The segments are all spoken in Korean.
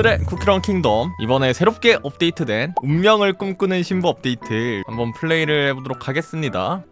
오늘의 쿠키런 킹덤. 이번에 새롭게 업데이트된 운명을 꿈꾸는 신부 업데이트 한번 플레이를 해보도록 하겠습니다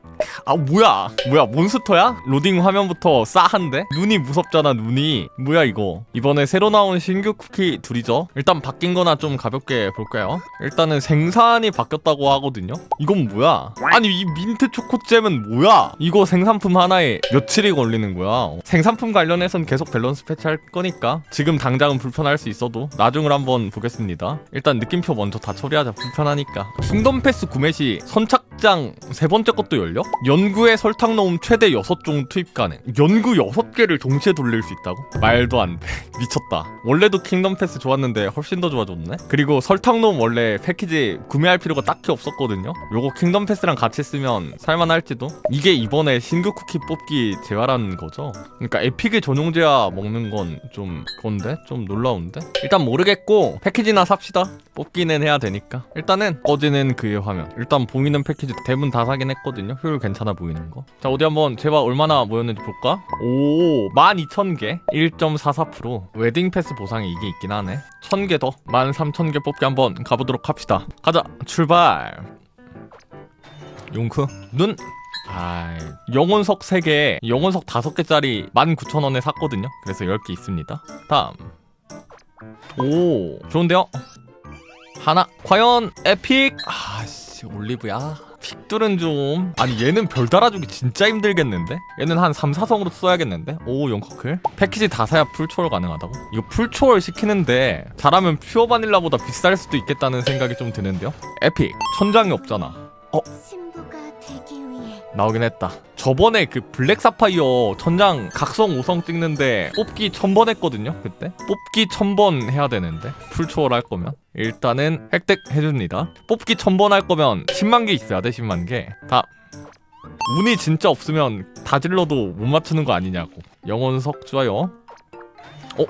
아 뭐야? 뭐야 몬스터야? 로딩 화면부터 싸한데? 눈이 무섭잖아 눈이. 뭐야 이거? 이번에 새로 나온 신규 쿠키 둘이죠? 일단 바뀐 거나 좀 가볍게 볼까요? 일단은 생산이 바뀌었다고 하거든요? 이건 뭐야? 아니 이 민트 초코잼은 뭐야? 이거 생산품 하나에 며칠이 걸리는 거야? 생산품 관련해선 계속 밸런스 패치할 거니까 지금 당장은 불편할 수 있어도 나중을 한번 보겠습니다. 일단 느낌표 먼저 다 처리하자. 불편하니까. 킹덤 패스 구매 시 선착 장 세 번째 것도 열려? 연구에 설탕 넣음 최대 6종 투입 가능. 연구 6개를 동시에 돌릴 수 있다고? 말도 안 돼. 미쳤다. 원래도 킹덤 패스 좋았는데 훨씬 더 좋아졌네? 그리고 설탕 넣음 원래 패키지 구매할 필요가 딱히 없었거든요? 요거 킹덤 패스랑 같이 쓰면 살만할지도? 이게 이번에 신규 쿠키 뽑기 재활한 거죠? 그러니까 에픽의 전용 제화 먹는 건좀 그건데? 좀 놀라운데? 일단 모르겠고 패키지나 삽시다. 뽑기는 해야 되니까. 일단은 꺼지는 그의 화면. 일단 보이는 패키지 대부분 다 사긴 했거든요 효율 괜찮아 보이는 거 자 어디 한번 제발 얼마나 모였는지 볼까? 오 12,000개 1.44% 웨딩 패스 보상이 이게 있긴 하네 1000개 더 13,000개 뽑기 한번 가보도록 합시다 가자 출발 용크 눈 아, 영혼석 3개, 영혼석 5개짜리 19,000원에 샀거든요. 그래서 10개 있습니다. 다음. 오, 좋은데요? 하나. 과연 에픽? 아씨, 올리브야. 픽들은 좀 아니 얘는 별 달아주기 진짜 힘들겠는데? 얘는 한 3, 4성으로 써야겠는데? 오 용커클 패키지 다 사야 풀초월 가능하다고? 이거 풀초월 시키는데 잘하면 퓨어 바닐라보다 비쌀 수도 있겠다는 생각이 좀 드는데요? 에픽 천장이 없잖아 신부가 되기 나오긴 했다. 저번에 그 블랙 사파이어 천장 각성 5성 찍는데 뽑기 1000번 했거든요. 그때 뽑기 1000번 해야 되는데 풀초월 할 거면 일단은 획득 해줍니다. 뽑기 1000번 할 거면 10만 개 있어야 돼 10만 개. 다 운이 진짜 없으면 다 질러도 못 맞추는 거 아니냐고. 영혼석 좋아요. 어?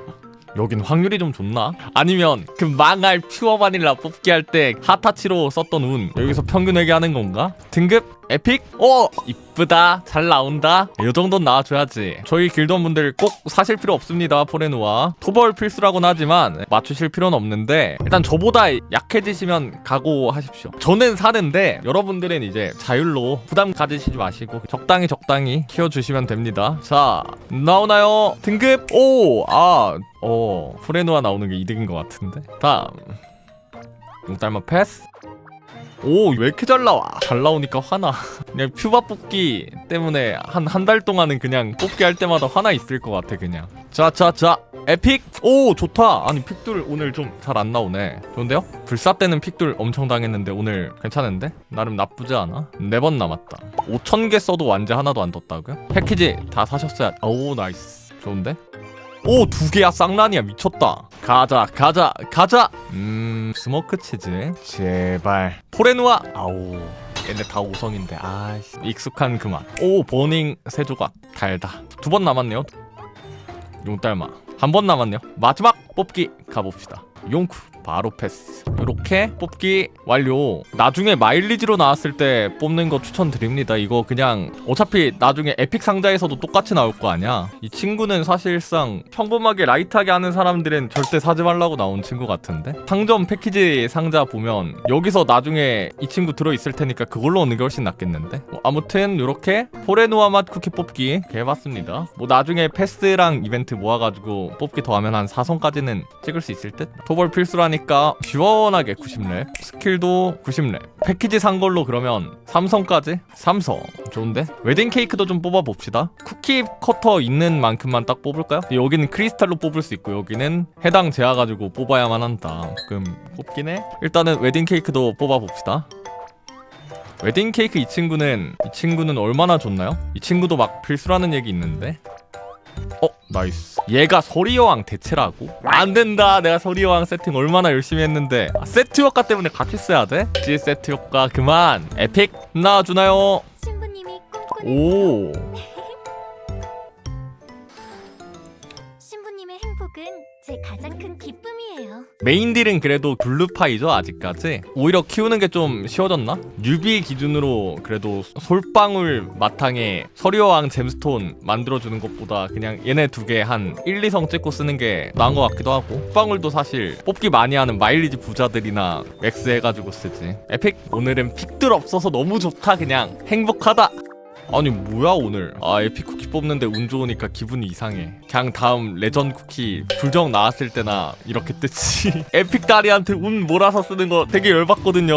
여긴 확률이 좀 좋나? 아니면 그 망할 퓨어 바닐라 뽑기 할 때 하타치로 썼던 운 여기서 평균 회계하는 건가? 등급 에픽? 어 이쁘다. 잘 나온다. 이 정도는 나와줘야지. 저희 길드원 분들 꼭 사실 필요 없습니다 포레누아 토벌 필수라고는 하지만 맞추실 필요는 없는데 일단 저보다 약해지시면 각오하십시오. 저는 사는데 여러분들은 이제 자율로 부담 가지시지 마시고 적당히 적당히 키워주시면 됩니다. 자 나오나요? 등급 오 아 어 포레누아 나오는 게 이득인 것 같은데. 다음. 용달마 패스 오 왜 이렇게 잘 나와? 잘 나오니까 화나. 그냥 퓨바 뽑기 때문에 한 한 달 동안은 그냥 뽑기 할 때마다 화나 있을 것 같아 그냥. 자 자 자 에픽! 오 좋다! 아니 픽들 오늘 좀 잘 안 나오네. 좋은데요? 불사 때는 픽들 엄청 당했는데 오늘 괜찮은데? 나름 나쁘지 않아? 네 번 남았다. 5천 개 써도 완제 하나도 안 떴다고요? 패키지 다 사셨어야 오 나이스. 좋은데 오 두 개야. 쌍란이야. 미쳤다. 가자 가자 가자. 음 스모크 치즈. 제발. 포레누아. 아우 얘네 다 5성인데. 아이씨. 익숙한 그맛오 버닝 세 조각. 달다. 두 번 남았네요. 용달마. 한 번 남았네요. 마지막 뽑기 가봅시다. 용쿠 바로 패스. 이렇게 뽑기 완료. 나중에 마일리지로 나왔을 때 뽑는 거 추천드립니다. 이거 그냥 어차피 나중에 에픽 상자에서도 똑같이 나올 거 아니야. 이 친구는 사실상 평범하게 라이트하게 하는 사람들은 절대 사지 말라고 나온 친구 같은데? 상점 패키지 상자 보면 여기서 나중에 이 친구 들어있을 테니까 그걸로 오는 게 훨씬 낫겠는데? 뭐 아무튼 이렇게 포레누아 맛 쿠키 뽑기 해봤습니다. 뭐 나중에 패스랑 이벤트 모아가지고 뽑기 더하면 한 4성까지는 찍을 수 있을 듯? 토벌 필수라니 까 시원하게 90렙 스킬도 90렙 패키지 산 걸로 그러면 삼성까지? 삼성 좋은데? 웨딩 케이크도 좀 뽑아봅시다 쿠키 커터 있는 만큼만 딱 뽑을까요? 여기는 크리스탈로 뽑을 수 있고 여기는 해당 제화 가지고 뽑아야만 한다 그럼 뽑긴 해 일단은 웨딩 케이크도 뽑아봅시다 웨딩 케이크 이 친구는 이 친구는 얼마나 좋나요? 이 친구도 막 필수라는 얘기 있는데 어? 나이스. 얘가 서리여왕 대체라고? 안 된다. 내가 서리여왕 세팅 얼마나 열심히 했는데. 아, 세트 효과 때문에 같이 써야 돼? G 세트 효과 그만. 에픽 나와주나요? 신부님이 꿈꾸는 오 신부님의 행복은 제 가장 큰 기쁨이에요. 메인 딜은 그래도 블루파이죠 아직까지? 오히려 키우는 게 좀 쉬워졌나? 뉴비 기준으로 그래도 솔방울 마탕에 서리어왕 잼스톤 만들어주는 것보다 그냥 얘네 두 개 한 1, 2성 찍고 쓰는 게 나은 것 같기도 하고 솔방울도 사실 뽑기 많이 하는 마일리지 부자들이나 맥스 해가지고 쓰지. 에픽? 오늘은 픽들 없어서 너무 좋다 그냥. 행복하다 아니 뭐야 오늘? 아 에픽 쿠키 뽑는데 운 좋으니까 기분이 이상해. 그냥 다음 레전 쿠키 불정 나왔을 때나 이렇게 뜨지. 에픽 다리한테 운 몰아서 쓰는 거 되게 열받거든요.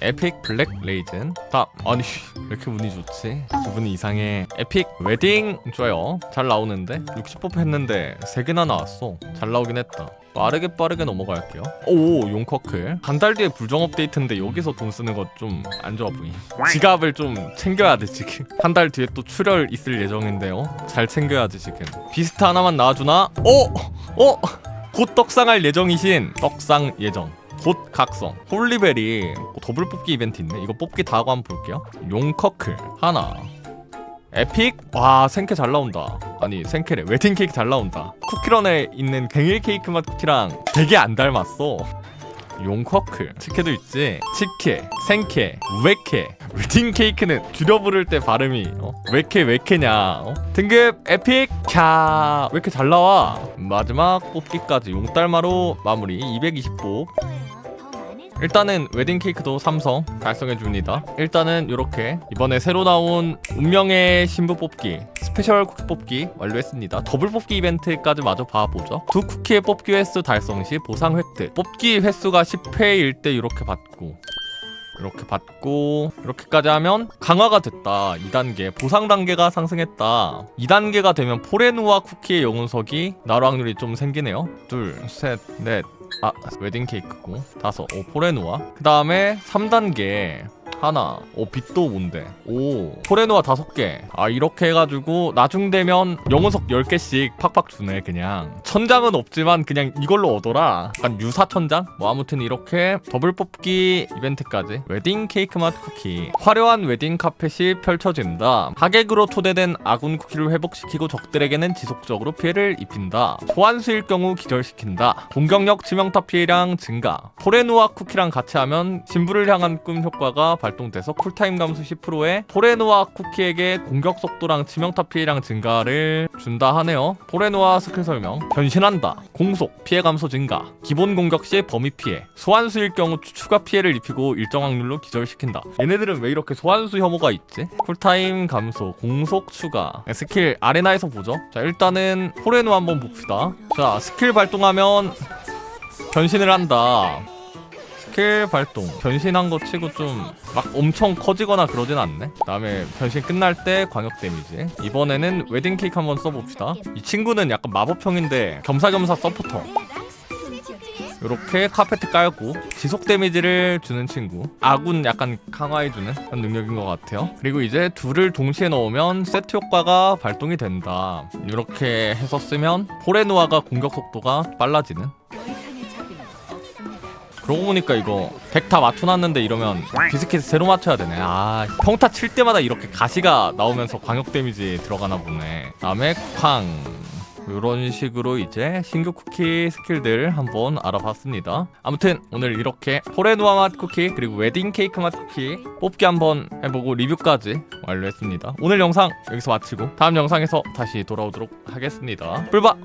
에픽 블랙 레이즌 다 아니 왜 이렇게 운이 좋지? 기분이 이상해. 에픽 웨딩! 좋아요. 잘 나오는데? 60퍼프 했는데 3개나 나왔어. 잘 나오긴 했다 빠르게 빠르게 넘어갈게요. 오 용커클. 한달 뒤에 불정 업데이트인데 여기서 돈 쓰는 거 좀 안 좋아 보이. 지갑을 좀 챙겨야 돼 지금. 한 달 뒤에 또 출혈 있을 예정인데요. 잘 챙겨야지 지금. 비스트 하나만 나와주나? 어? 어? 곧 떡상할 예정이신 떡상 예정. 곧 각성. 홀리베리 더블 뽑기 이벤트 있네. 이거 뽑기 다 하고 한번 볼게요. 용커클. 하나 에픽? 와 생케 잘 나온다. 아니 생케래. 웨딩 케이크 잘 나온다. 쿠키런에 있는 갱일 케이크 맛 쿠키랑 되게 안 닮았어. 용커클. 치케도 있지? 치케 생케 우에케. 웨딩 케이크는 줄여 부를 때 발음이 어? 왜케 왜케냐 어? 등급 에픽? 캬왜 이렇게 잘 나와? 마지막 뽑기까지 용달마로 마무리. 220복 거예요. 더 많은 일단은 웨딩 케이크도 삼성 달성해 줍니다. 일단은 이렇게 이번에 새로 나온 운명의 신부 뽑기 스페셜 쿠키 뽑기 완료했습니다. 더블 뽑기 이벤트까지 마저 봐보죠. 두 쿠키의 뽑기 횟수 달성 시 보상 획득. 뽑기 횟수가 10회일 때 이렇게 받고 이렇게 받고 이렇게까지 하면 강화가 됐다 2단계 보상 단계가 상승했다 2단계가 되면 포레누아 쿠키의 영웅석이 나로 확률이 좀 생기네요 둘 셋넷 아 웨딩 케이크고. 다섯. 오 포레누아. 그 다음에 3단계 하나. 오 빛도 뭔데? 오 포레누아 다섯 개아 이렇게 해가지고 나중 되면 영혼석 10개씩 팍팍 주네 그냥. 천장은 없지만 그냥 이걸로 얻어라. 약간 유사 천장? 뭐 아무튼 이렇게 더블 뽑기 이벤트까지. 웨딩 케이크 맛 쿠키. 화려한 웨딩 카펫이 펼쳐진다. 하객으로 토대된 아군 쿠키를 회복시키고 적들에게는 지속적으로 피해를 입힌다. 소환수일 경우 기절시킨다. 공격력 치명타 피해량 증가. 포레누아 쿠키랑 같이 하면 신부를 향한 꿈 효과가 발 동돼서 쿨타임 감소 10%에 포레누아 쿠키에게 공격 속도랑 치명타 피해량 증가를 준다 하네요. 포레누아 스킬 설명. 변신한다. 공속 피해 감소 증가. 기본 공격 시 범위 피해. 소환수일 경우 추가 피해를 입히고 일정 확률로 기절시킨다. 얘네들은 왜 이렇게 소환수 혐오가 있지? 쿨타임 감소 공속 추가. 스킬 아레나에서 보죠. 자 일단은 포레누 한번 봅시다. 자 스킬 발동하면 변신을 한다 스킬 발동. 변신한 거 치고 좀 막 엄청 커지거나 그러진 않네. 그다음에 변신 끝날 때 광역 데미지. 이번에는 웨딩 케이크 한번 써봅시다. 이 친구는 약간 마법형인데 겸사겸사 서포터. 이렇게 카페트 깔고 지속 데미지를 주는 친구. 아군 약간 강화해주는 그런 능력인 것 같아요. 그리고 이제 둘을 동시에 넣으면 세트 효과가 발동이 된다. 이렇게 해서 쓰면 포레누아가 공격 속도가 빨라지는 그러고 보니까 이거 덱다 맞춰놨는데 이러면 비스킷 새로 맞춰야 되네. 아 평타 칠 때마다 이렇게 가시가 나오면서 광역 데미지 들어가나 보네. 다음에 쾅. 이런 식으로 이제 신규 쿠키 스킬들 한번 알아봤습니다. 아무튼 오늘 이렇게 포레누아 맛 쿠키 그리고 웨딩 케이크 맛 쿠키 뽑기 한번 해보고 리뷰까지 완료했습니다. 오늘 영상 여기서 마치고 다음 영상에서 다시 돌아오도록 하겠습니다. 뿔바